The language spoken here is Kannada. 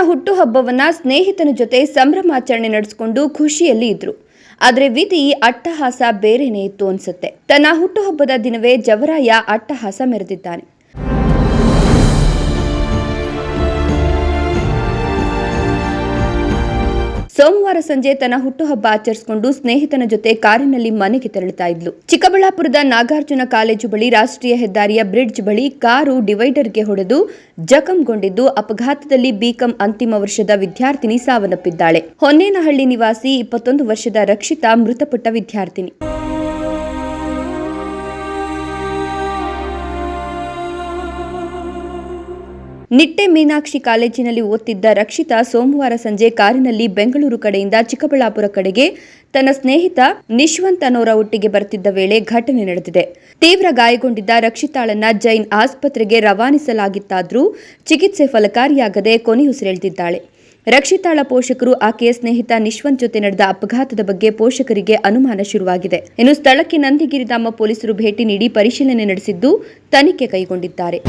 ಹುಟ್ಟುಹಬ್ಬವನ್ನ ಸ್ನೇಹಿತನ ಜೊತೆ ಸಂಭ್ರಮಾಚರಣೆ ನಡೆಸಿಕೊಂಡು ಖುಷಿಯಲ್ಲಿ ಇದ್ರು. ಆದರೆ ವಿಧಿ ಅಟ್ಟಹಾಸ ಬೇರೆನೇ ಇತ್ತು ಅನ್ಸುತ್ತೆ. ತನ್ನ ಹುಟ್ಟುಹಬ್ಬದ ದಿನವೇ ಜವರಾಯ ಅಟ್ಟಹಾಸ ಮೆರೆದಿದ್ದಾನೆ. ಸೋಮವಾರ ಸಂಜೆ ತನ್ನ ಹುಟ್ಟುಹಬ್ಬ ಆಚರಿಸಿಕೊಂಡು ಸ್ನೇಹಿತನ ಜೊತೆ ಕಾರಿನಲ್ಲಿ ಮನೆಗೆ ತೆರಳುತ್ತಾ ಇದ್ಲು. ಚಿಕ್ಕಬಳ್ಳಾಪುರದ ನಾಗಾರ್ಜುನ ಕಾಲೇಜು ಬಳಿ ರಾಷ್ಟ್ರೀಯ ಹೆದ್ದಾರಿಯ ಬ್ರಿಡ್ಜ್ ಬಳಿ ಕಾರು ಡಿವೈಡರ್ಗೆ ಹೊಡೆದು ಜಖಂಗೊಂಡಿದ್ದು, ಅಪಘಾತದಲ್ಲಿ ಬಿಕಂ ಅಂತಿಮ ವರ್ಷದ ವಿದ್ಯಾರ್ಥಿನಿ ಸಾವನ್ನಪ್ಪಿದ್ದಾಳೆ. ಹೊನ್ನೇನಹಳ್ಳಿ ನಿವಾಸಿ ಇಪ್ಪತ್ತೊಂದು ವರ್ಷದ ರಕ್ಷಿತಾ ಮೃತಪಟ್ಟ ವಿದ್ಯಾರ್ಥಿನಿ. ನಿಟ್ಟೆ ಮೀನಾಕ್ಷಿ ಕಾಲೇಜಿನಲ್ಲಿ ಓದ್ತಿದ್ದ ರಕ್ಷಿತಾ ಸೋಮವಾರ ಸಂಜೆ ಕಾರಿನಲ್ಲಿ ಬೆಂಗಳೂರು ಕಡೆಯಿಂದ ಚಿಕ್ಕಬಳ್ಳಾಪುರ ಕಡೆಗೆ ತನ್ನ ಸ್ನೇಹಿತ ನಿಶ್ವಂತ್ ಅನ್ನೋರ ಒಟ್ಟಿಗೆ ಬರ್ತಿದ್ದ ವೇಳೆ ಘಟನೆ ನಡೆದಿದೆ. ತೀವ್ರ ಗಾಯಗೊಂಡಿದ್ದ ರಕ್ಷಿತಾಳನ್ನ ಜೈನ್ ಆಸ್ಪತ್ರೆಗೆ ರವಾನಿಸಲಾಗಿತ್ತಾದ್ರೂ ಚಿಕಿತ್ಸೆ ಫಲಕಾರಿಯಾಗದೆ ಕೊನೆಯುಸಿರೆಳೆದಿದ್ದಾಳೆ ರಕ್ಷಿತಾಳ ಪೋಷಕರು ಆಕೆಯ ಸ್ನೇಹಿತ ನಿಶ್ವಂತ್ ಜೊತೆ ನಡೆದ ಅಪಘಾತದ ಬಗ್ಗೆ ಪೋಷಕರಿಗೆ ಅನುಮಾನ ಶುರುವಾಗಿದೆ. ಇನ್ನು ಸ್ಥಳಕ್ಕೆ ನಂದಿಗಿರಿಧಾಮ ಪೊಲೀಸರು ಭೇಟಿ ನೀಡಿ ಪರಿಶೀಲನೆ ನಡೆಸಿದ್ದು ತನಿಖೆ ಕೈಗೊಂಡಿದ್ದಾರೆ.